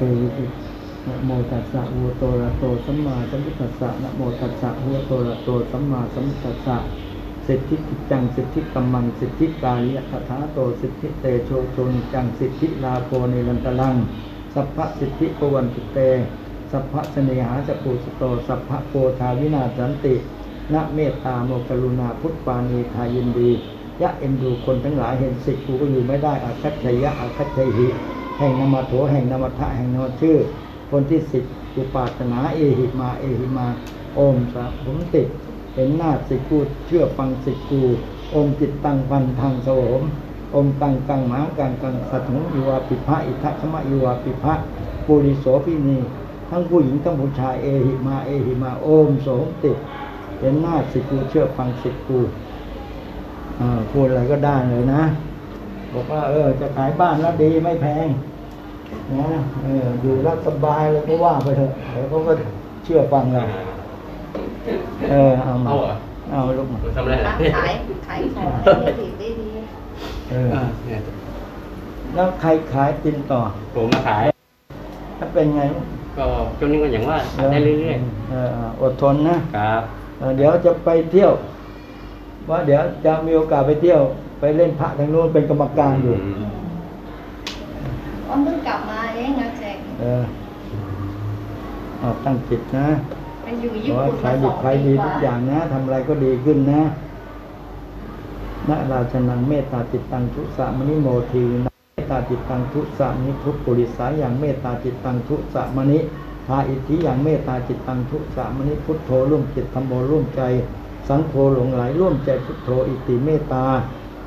วิอินะโมตัสสะภะคะวโตระโตสัมมาสัมพุทธัสสะนะโมตัสสะภะคะวโตระโตสัมมาสัมพุทธัสสะสิทธิกิจังสิทธิกัมมังสิทธิกาลิยะคถาโตสิทธิเตโชชนจังสิทธิลาโภนิรันตลังสัพพะสิทธิปวันตุเตสัพพะเสนหาจปูสโตสัพพะโกธาวินาสันตินะเมตตาโมกรุณาพุทธปานีทายินดี ยะเอ็นดูคนทั้งหลายเห็นสิทธิกูก็อยู่ไม่ได้อาคัตชัยยะอาคัตชัยหิ แห่งนามโถแห่งนามทะแห่งนามชื่อ คนที่สิทธิอุปาสนาเอหิมา เอหิมา โอมสะผมติดเห็นหน้าสิกูเชื่อฟังสิกูอมจิตตังพันทางโสมอมกังกังหมากังกังสัตถุยูวาปิภะอิทัคมะยูวาปิภะปุริโสพินี ทั้งผู้หญิงทั้งผู้ชายเอหิมาเอหิมาโอมโสมติดเห็นหน้าสิกูเชื่อฟังสิกูอ่าพูดอะไรก็ได้เลยนะ บอกว่า เออ จะขายบ้านแล้วดีไม่แพงนะเอออยู่แล้วสบายเลยก็ว่าไปเถอะเดี๋ยวเขาก็เชื่อฟังเราเออเอามาเอาเหรอเอาลูกมาทำอะไรขายนะขายขายของได้ดีได้ดีเอออ่าเนี่ยแล้วใครขายตินต่อ ผมมาขาย ถ้าเป็นไงลูกก็ช่วงนี้ก็อย่างว่าขายได้เรื่อยเอออดทนนะๆครับเออเดี๋ยวจะไปเที่ยว ว่าเดี๋ยวจะมีโอกาสไปเที่ยว ไปเล่นพระทางโน้นเป็นกรรมการอยู่อืมอ้อมเพิ่งกลับมาเองนะแจกเออเอาตั้งจิตนะไปอยู่ขญี่อให้ปุ่นขายมาดีสองขายปีดีกทุว่ากอย่างนะทำอะไรก็ดีขึ้นนะนะราชนังเมตตาจิตตังทุสะมณิโมทีนะเมตตาจิตตังทุสะมณิทุกปุริสาอย่างเมตตาจิตตังทุสะมณิทาอิทธิอย่างเมตตาจิตตังทุสะมณิพุทโธร่วมจิตธรรมโมร่วมใจ สังโฆหลงไหลร่วมใจพุทโธอิติเมตตา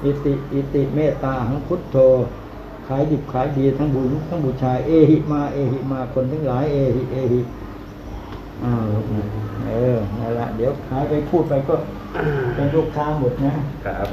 อิติอิติเมตตาหังพุทโธขายดิบขายดีทั้งบุญทั้งบูชายเอหิมาเอหิมาคนทั้งหลายเอหิเอหิอ้าวเออนั่นละเดี๋ยวขายไปพูดไปก็เป็นลูกค้าหมดนะครับ